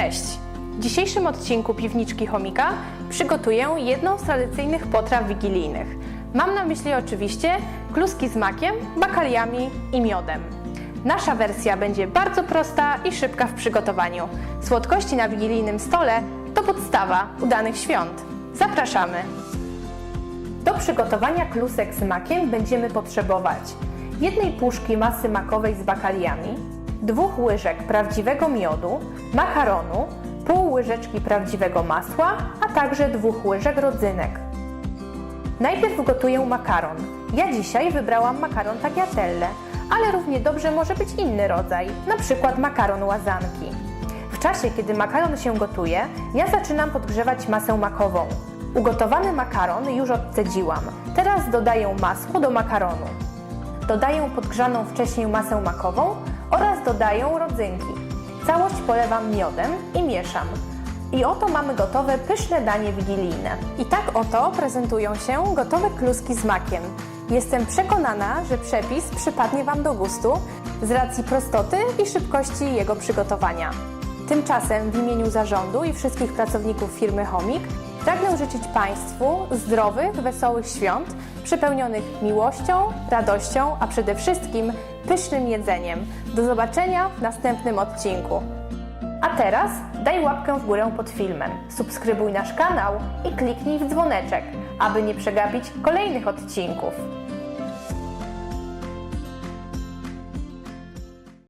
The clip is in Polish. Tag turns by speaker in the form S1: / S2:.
S1: Cześć! W dzisiejszym odcinku Piwniczki Chomika przygotuję jedną z tradycyjnych potraw wigilijnych. Mam na myśli oczywiście kluski z makiem, bakaliami i miodem. Nasza wersja będzie bardzo prosta i szybka w przygotowaniu. Słodkości na wigilijnym stole to podstawa udanych świąt. Zapraszamy! Do przygotowania klusek z makiem będziemy potrzebować jednej puszki masy makowej z bakaliami, dwóch łyżek prawdziwego miodu, makaronu, pół łyżeczki prawdziwego masła, a także dwóch łyżek rodzynek. Najpierw gotuję makaron. Ja dzisiaj wybrałam makaron tagliatelle, ale równie dobrze może być inny rodzaj, na przykład makaron łazanki. W czasie, kiedy makaron się gotuje, ja zaczynam podgrzewać masę makową. Ugotowany makaron już odcedziłam. Teraz dodaję masło do makaronu. Dodaję podgrzaną wcześniej masę makową dodaję rodzynki. Całość polewam miodem i mieszam. I oto mamy gotowe pyszne danie wigilijne. I tak oto prezentują się gotowe kluski z makiem. Jestem przekonana, że przepis przypadnie Wam do gustu z racji prostoty i szybkości jego przygotowania. Tymczasem w imieniu zarządu i wszystkich pracowników firmy Homik pragnę życzyć Państwu zdrowych, wesołych świąt, przepełnionych miłością, radością, a przede wszystkim pysznym jedzeniem. Do zobaczenia w następnym odcinku. A teraz daj łapkę w górę pod filmem, subskrybuj nasz kanał i kliknij w dzwoneczek, aby nie przegapić kolejnych odcinków.